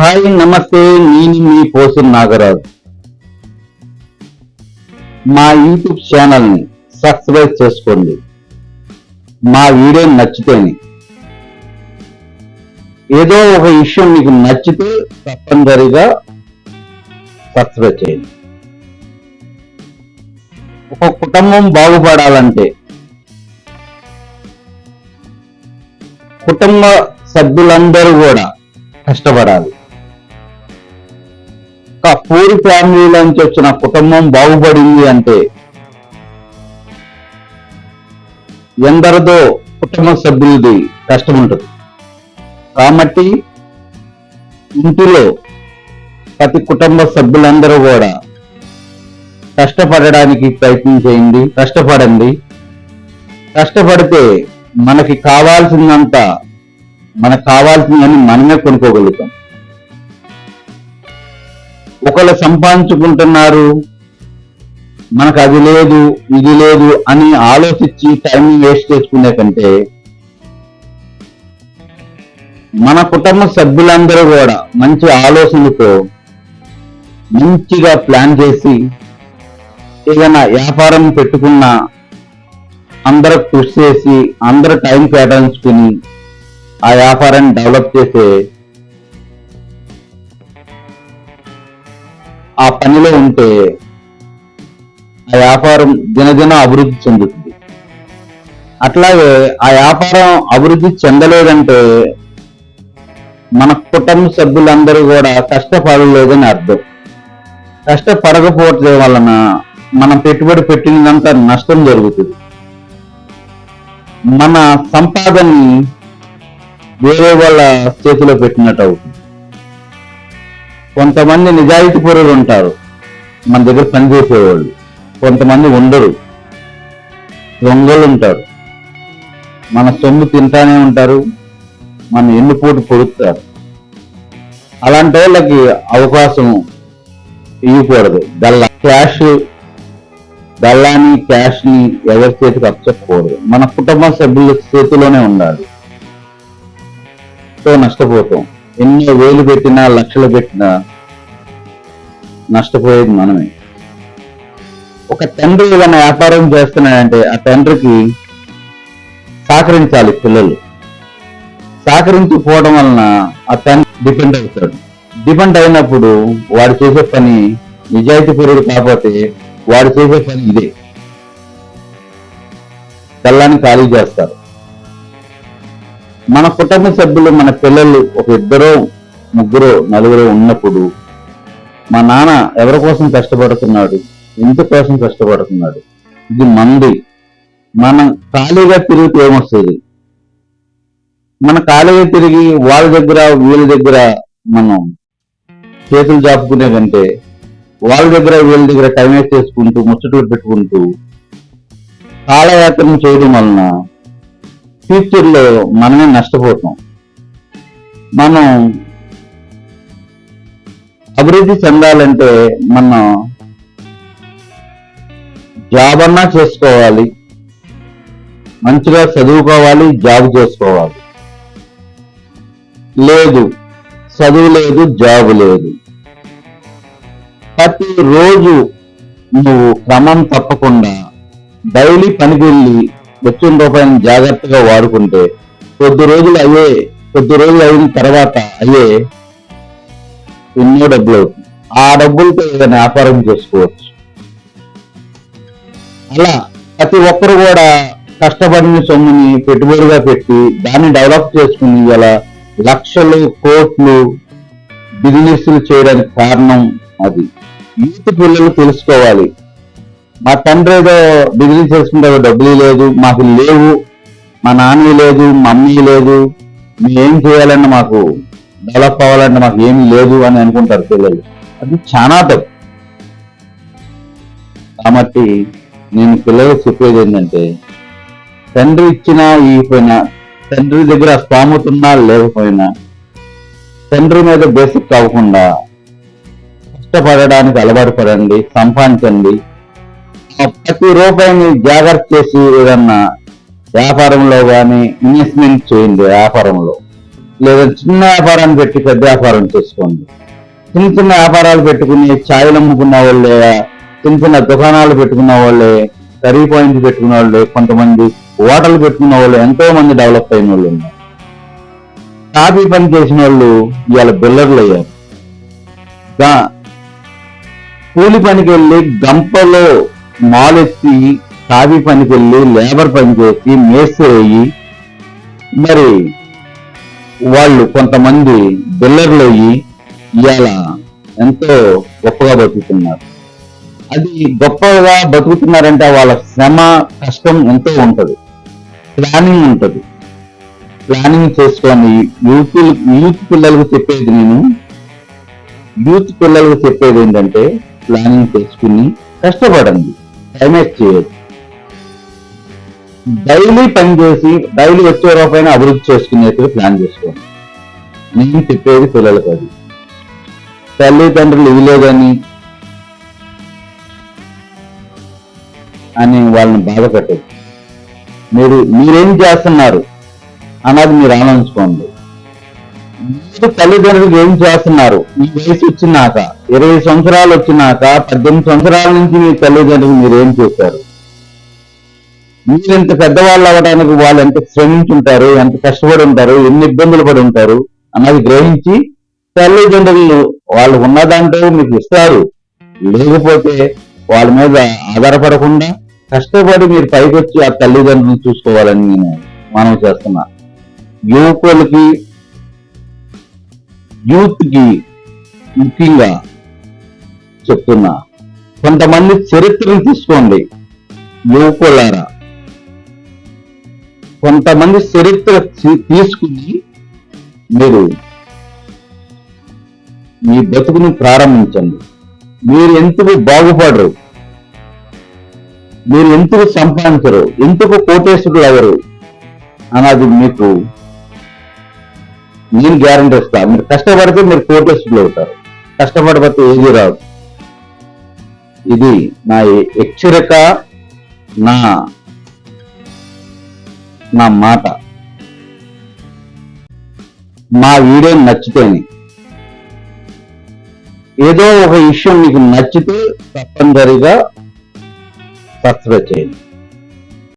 Hi నమస్తే నేను మీ పోసు నాగరాజు. మా యూట్యూబ్ ఛానల్ని సబ్స్క్రైబ్ చేసుకోండి. మా వీడియో నచ్చితేనే. ఏదో ఒక విషయం మీకు నచ్చితే తప్పనిసరిగా సబ్స్క్రైబ్ చేయండి. ఒక కుటుంబం బాగుపడాలంటే కుటుంబ సభ్యులందరూ కూడా కష్టపడాలి. ఒక పూరి ఫ్యామిలీలోంచి వచ్చిన కుటుంబం బాగుపడింది అంటే ఎందరిదో కుటుంబ సభ్యులది కష్టం ఉంటుంది కాబట్టి ఇంటిలో ప్రతి కుటుంబ సభ్యులందరూ కూడా కష్టపడడానికి ప్రయత్నం చేయండి కష్టపడండి. కష్టపడితే మనకి కావాల్సిందంత మనకు కావాల్సిందని మనమే కొనుక్కోగలుగుతాం. ఒకళ్ళు సంపాదించుకుంటున్నారు మనకు అది లేదు ఇది లేదు అని ఆలోచించి టైం వేస్ట్ చేసుకునే కంటే మన కుటుంబ సభ్యులందరూ కూడా మంచి ఆలోచనతో మంచిగా ప్లాన్ చేసి ఏదైనా వ్యాపారం పెట్టుకున్న అందరూ కృషి చేసి అందరూ టైం కేటాయించుకుని ఆ వ్యాపారాన్ని డెవలప్ చేసే ఆ పనిలో ఉంటే ఆ వ్యాపారం దినదిన అభివృద్ధి చెందుతుంది. అట్లాగే ఆ వ్యాపారం అభివృద్ధి చెందలేదంటే మన కుటుంబ సభ్యులందరూ కూడా కష్టపడలేదని అర్థం. కష్టపడకపోవటం వలన మనం పెట్టుబడి పెట్టినంత నష్టం జరుగుతుంది. మన సంపాదనని వేరే వాళ్ళ చేతిలో పెట్టినట్టు అవుతుంది. కొంతమంది నిజాయితీ పూర్వలు ఉంటారు. మన దగ్గర పనిచేసేవాళ్ళు కొంతమంది ఉండరు. దొంగలు ఉంటారు. మన సొమ్ము తింటానే ఉంటారు. మన ఎన్నుపోటు పొడుస్తారు. అలాంటి వాళ్ళకి అవకాశం ఇవ్వకూడదు. దల్లా క్యాష్ దల్లాని క్యాష్ని ఎవరి చేతికి అప్పచెప్పకూడదు. మన కుటుంబ సభ్యుల చేతిలోనే ఉండాలి. తో నష్టపోతాం. ఎన్నో వేలు పెట్టినా లక్షలు పెట్టినా నష్టపోయేది మనమే. ఒక తండ్రి ఏదైనా వ్యాపారం చేస్తున్నాడంటే ఆ తండ్రికి సహకరించాలి పిల్లలు. సహకరించిపోవడం వలన ఆ తండ్రి డిపెండ్ అవుతాడు. డిపెండ్ అయినప్పుడు వాడు చేసే పని నిజాయితీ పూర్వుడు కాకపోతే వాడు చేసే పని ఇదే. కళ్ళాన్ని ఖాళీ చేస్తారు. మన కుటుంబ సభ్యులు మన పిల్లలు ఒక ఇద్దరు ముగ్గురు నలుగురు ఉన్నప్పుడు మా నాన్న ఎవరి కోసం కష్టపడుతున్నాడు? ఎందుకోసం కోసం కష్టపడుతున్నాడు? ఇది మంది. మనం ఖాళీగా తిరిగితే ఏమొస్తుంది? మన ఖాళీగా తిరిగి వాళ్ళ దగ్గర వీళ్ళ దగ్గర మనం చేతులు చాపుకునే కంటే వాళ్ళ దగ్గర వీళ్ళ దగ్గర టైం వేస్ట్ చేసుకుంటూ ముచ్చట్లు పెట్టుకుంటూ కాలయాత్రను చేయడం వలన ఫ్యూచర్లో మనమే నష్టపోతాం. మనం అభివృద్ధి చెందాలంటే మనం జాబ్ అన్నా చేసుకోవాలి. మంచిగా చదువుకోవాలి జాబ్ చేసుకోవాలి. లేదు చదువు లేదు జాబ్ లేదు. ప్రతి రోజు నువ్వు క్రమం తప్పకుండా డైలీ పనికి వెళ్ళి వచ్చిన రూపాయలను జాగ్రత్తగా వాడుకుంటే కొద్ది రోజులు అయ్యే కొద్ది రోజులు అయిన తర్వాత అయ్యే ఎన్నో డబ్బులు అవుతుంది ఆ డబ్బులతో ఏదైనా వ్యాపారం చేసుకోవచ్చు. అలా ప్రతి ఒక్కరు కూడా కష్టపడిన సొమ్ముని పెట్టుబడిగా పెట్టి దాన్ని డెవలప్ చేసుకుని ఇలా లక్షలు కోట్లు బిజినెస్లు చేయడానికి కారణం అది. యూత్ పిల్లలు తెలుసుకోవాలి. మా తండ్రి ఏదో డిగ్రీ చేసుకుంటే డబ్బులు లేదు మాకు లేవు మా నాన్న లేదు మా మమ్మీ లేదు మేము ఏం చేయాలన్నా మాకు డెవలప్ అవ్వాలంటే మాకు ఏమీ లేదు అని అనుకుంటారు పిల్లలు. అది చాలా తప్పు కాబట్టి నేను పిల్లలకు చెప్పేది ఏంటంటే తండ్రి ఇచ్చినా ఇవ్వకపోయినా తండ్రి దగ్గర స్థామత ఉన్నా లేకపోయినా తండ్రి మీద బేసిక్ అవ్వకుండా కష్టపడడానికి అలవాటు పడండి సంపాదించండి ప్రతి రూపాయిని జాగ్రత్త చేసి ఏదన్నా వ్యాపారంలో కానీ ఇన్వెస్ట్మెంట్ చేయండి వ్యాపారంలో. లేదా చిన్న వ్యాపారాన్ని పెట్టి పెద్ద వ్యాపారం చేసుకోండి. చిన్న చిన్న వ్యాపారాలు పెట్టుకుని ఛాయలు అమ్ముకున్న వాళ్ళే చిన్న చిన్న దుకాణాలు పెట్టుకున్న వాళ్ళే కర్రీ పాయింట్ పెట్టుకున్న వాళ్ళే కొంతమంది హోటల్ పెట్టుకున్న వాళ్ళు ఎంతో మంది డెవలప్ అయిన వాళ్ళు ఉన్నారు. కాఫీ పని చేసిన వాళ్ళు ఇవాళ బిల్లర్లు అయ్యారు. కూలి పనికి వెళ్ళి గంపలో మాలెత్తి కాఫీ పనికి వెళ్ళి లేబర్ పని చేసి మేస్త్రి అయ్యి మరి వాళ్ళు కొంతమంది బిల్లర్లు అయ్యి ఇవాళ ఎంతో గొప్పగా బతుకుతున్నారు. అది గొప్పగా బతుకుతున్నారంటే వాళ్ళ శ్రమ కష్టం ఎంతో ఉంటుంది. ప్లానింగ్ ఉంటుంది. ప్లానింగ్ చేసుకొని యూత్ యూత్ పిల్లలకు చెప్పేది నేను యూత్ పిల్లలకు చెప్పేది ఏంటంటే ప్లానింగ్ చేసుకుని కష్టపడండి. టైం చేయదు డైలీ పని చేసి డైలీ వచ్చే రూపాయన అభివృద్ధి చేసుకునేట్టుగా ప్లాన్ చేసుకోండి. నేను చెప్పేది పిల్లలకు అది. తల్లిదండ్రులు ఇవ్వలేదని అని వాళ్ళని బాధ పెట్టదు. మీరు మీరేం చేస్తున్నారు అన్నది మీరు ఆలోచించుకోండి. మీరు తల్లిదండ్రులు ఏం చేస్తున్నారు? ఈ వయసు వచ్చినాక. ఇరవై సంవత్సరాలు వచ్చినాక పద్దెనిమిది సంవత్సరాల నుంచి మీ తల్లిదండ్రులు మీరు ఏం చేశారు? మీరు ఇంత పెద్దవాళ్ళు అవ్వడానికి వాళ్ళు ఎంత శ్రమించుంటారు? ఎంత కష్టపడి ఉంటారు ఎన్ని ఇబ్బందులు పడి ఉంటారు అన్నది గ్రహించి తల్లిదండ్రులు వాళ్ళు ఉన్నదంటే మీకు ఇస్తారు. లేకపోతే వాళ్ళ మీద ఆధారపడకుండా కష్టపడి మీరు పైకి వచ్చి ఆ తల్లిదండ్రులను చూసుకోవాలని నేను మనం చేస్తున్నా. యువకులకి యూత్కి ముఖ్యంగా చెప్తున్నా. కొంతమంది చరిత్రను తీసుకోండి. యువకులారా కొంతమంది చరిత్ర తీసుకుని మీరు మీ బతుకుని ప్రారంభించండి. మీరు ఎందుకు బాగుపడరు? మీరు ఎందుకు సంపాదించరు? ఎందుకు కోటేశ్వరులు ఎవరు అన్నది మీకు నేను గ్యారంటీ ఇస్తాను మీరు కష్టపడితే మీరు కోటేశ్వరులు అవుతారు కష్టపడకపోతే ఏది రాదు. ఇది నా హెచ్చరిక నా నా మాట. మా వీడియో నచ్చితేనే. ఏదో ఒక విషయం మీకు నచ్చితే తప్పనిసరిగా సబ్స్క్రైబ్ చేయండి.